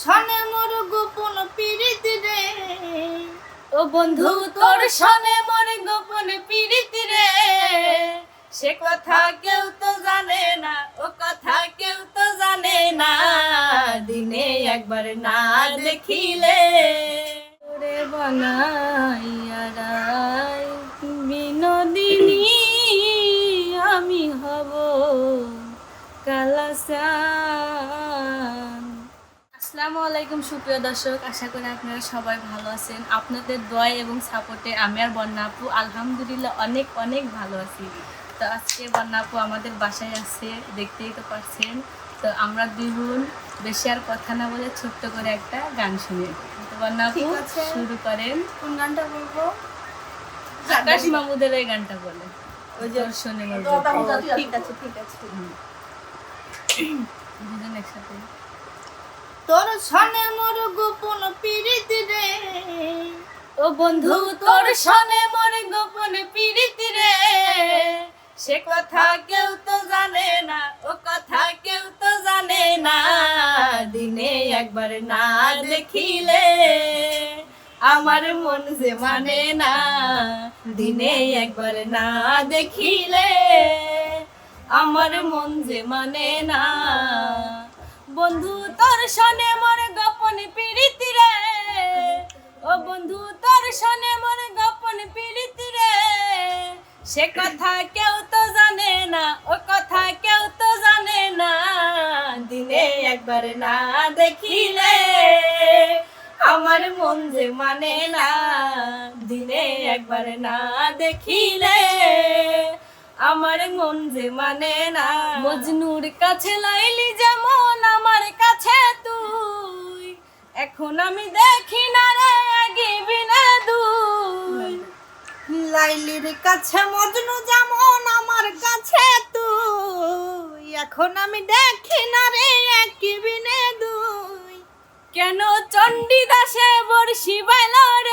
সনে মোর গোপন পীড়িত রে। ও বন্ধু, তোর সনে মোর গোপন পীড়িত রে। সে কথা কেউ তো জানে না, ও কথা কেউ তো জানে না। দিনে একবার না দেখিলে। ওরে বানাইয়া রাই বিনোদিনী আমি হব কালাসান আসসালামু আলাইকুম সুপ্রিয় দর্শক। আশা করি আপনারা সবাই ভালো আছেন। আপনাদের দোয়া এবং সাপোর্টে আমি আর বন্যা আপু আলহামদুলিল্লাহ অনেক অনেক ভালো আছি। তো আজকে বন্যা আপু আমাদের বাসায় আছে দেখতেই তো পারছেন। তো আমরা দুই বোন বেশি আর কথা না বলে ছোট্ট করে একটা গান শুনি। তো বন্যা আপু শুরু করেন। কোন গানটা বলব? আকাশ মামুদের এই গানটা বলে ওই যে শুনে ঠিক আছে ঠিক আছে। দুজন একসাথে। তোর সনে মোর গোপন পীড়িত রে। ও বন্ধু, তোর সনে মনে গোপন পীড়িত রে। সে কথা কেউ তো জানে না, ও কথা কেউ তো জানে না। দিনে একবার না দেখিলে আমার মন যে মানে না। দিনে একবার না দেখিলে আমার মন যে মানে না। বন্ধু, তোর সনে মোর গোপন পীড়িত রে। ও বন্ধু, তোর সনে গোপন পীড়িত রে। সে কথা কেউ তো জানে না, ও কথা কেউ তো জানে না। দিনে একবার না দেখিলে আমার মন যে মানে না। দিনে একবার না দেখিলে আমার মন যে মানে না। মজনুর কাছে লাইলি আমার কাছে তুই? এখন আমি দেখি না রে গিবি না দুই। লাইলির কাছে মজনু যেমন আমার কাছে তুই। এখন আমি দেখি না রে গিবি না দুই। কেন চণ্ডীদাসে বর্ষি বাইল রে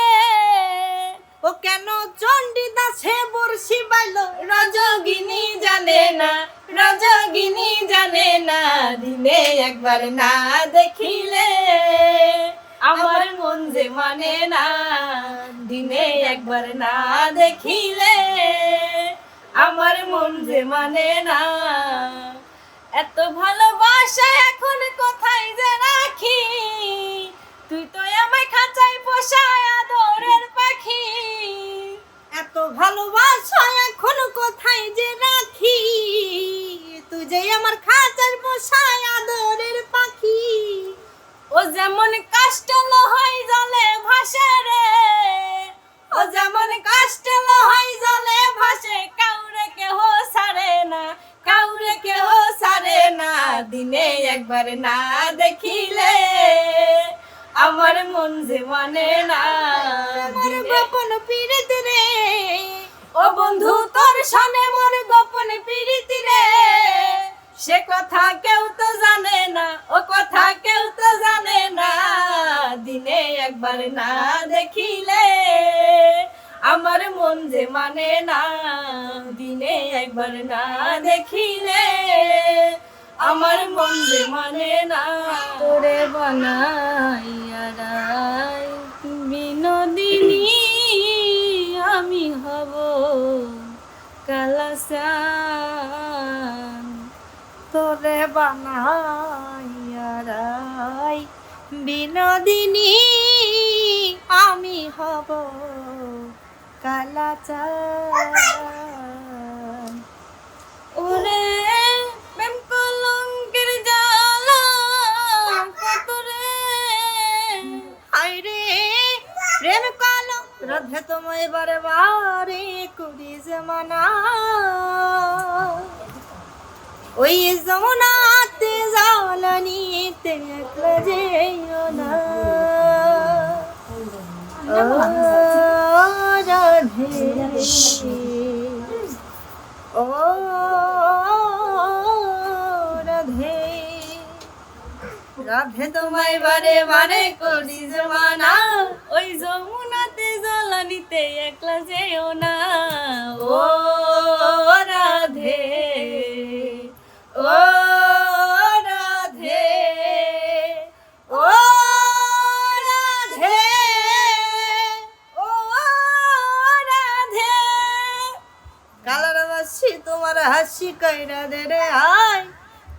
ও কেন চণ্ডী দাসে বর্ষি বাইল? রজগিনী জানে না, রজগিনী জানে না, দিনে একবার না দেখিলে। আমার মন যে মানে না, দিনে একবার না দেখিলে। আমার মন যে মানে না, এত ভালোবাসা এখন কোথায় যে রাখি? তুই তো আমায় খাঁচাই পোষায় ভালোবাসা এখন কোথায় যে রাখি? তুই যে আমার খাঁচার বসায় আদরের পাখি। ও যেমন কষ্ট হয় জলে ভাসে রে। ও যেমন কষ্ট হয় জলে ভাসে, কাউরে কেহ সারে না, কাউরে কেহ সারে না। দিনে একবার না দেখিলে। আমার মন যে মানে না আমার গোপন পীড়িত রে। ও বন্ধু তোর সনে মোর গোপন পীড়িত রে। সে কথা কেউ তো জানে না ও কথা কেউ তো জানে না। দিনে একবার না দেখিলে আমার মন যে মানে না। দিনে একবার না দেখিলে আমার মন মানে না। তোরে বানাইয়া রাই বিনোদিনী, আমি হব কালাসান তোরে বানাইয়া রাই বিনোদিনী, আমি হব কালাচান রাধে তোমায় বারে বারে করি জমানা ওই যমুনাতে জ্বালানিতে একলা যেও না। ও, রাধে। তোমায় বারে বারে করি জমানা ওই যমুনাতে জ্বালানিতে একলা যেও না। ও রাধে। ও রাধে। ও রাধে। ও রাধে। কালার বাসি হাসি কইরা দে রে হাই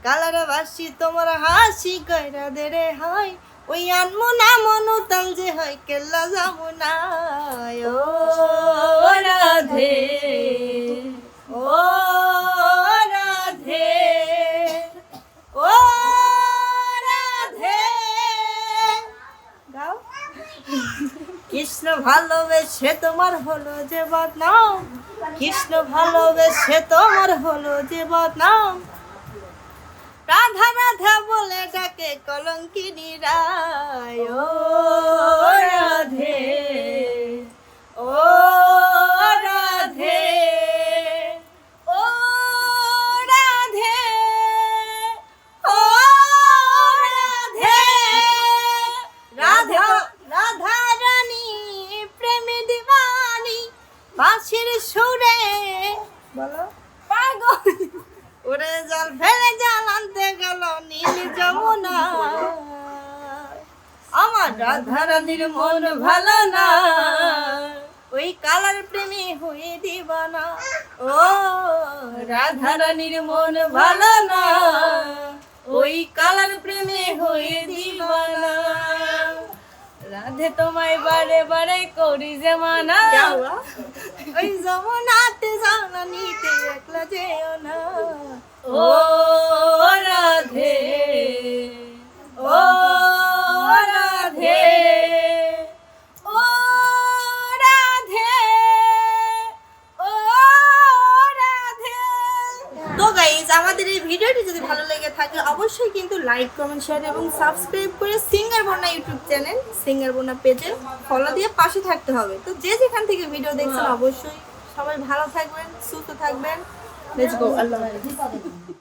কালার বাসি তোমার হাসি কইরা দে রে হাই ওই আনমু না মনু তাল যে হয়, কেল্লা যাব না ও রাধে ও রাধে ও রাধে। গাও। কৃষ্ণ ভালোবেসে তোমার হলো যে বদনাম। কৃষ্ণ ভালোবেসে তোমার হলো যে বদনাম। রাধা রাধা বলে ডাকে কলঙ্কিনী রায় ও রাধে। ও রাধে। ও রাধে। ও রাধে। রাধা রাধা রানী প্রেমে দিবানি বাঁশির সুরে। বলো। পাগল। ওরে জল ফেলে জল আনতে গেল নীল যমুনা। আমার রাধা রানীর মন ভালো না। ওই কালার প্রেমী হয়ে দিবানা। ও রাধা রানীর মন ভালো না। ওই কালার প্রেমে হয়ে দিবানা। রাধে তোমায় বারে বারে করি যে মানা। ওই যমুনাতে যাও না নিতে একলা যেও না। ও রাধে ও অবশ্যই কিন্তু লাইক কমেন্ট শেয়ার এবং সাবস্ক্রাইব করে singer Bona YouTube channel singer Bona পেজে ফলো দিয়ে পাশে থাকতে হবে। তো যে যেখান থেকে ভিডিও দেখছেন অবশ্যই সবাই ভালো থাকবেন সুস্থ থাকবেন। লেটস গো আল্লাহ হাফেজ।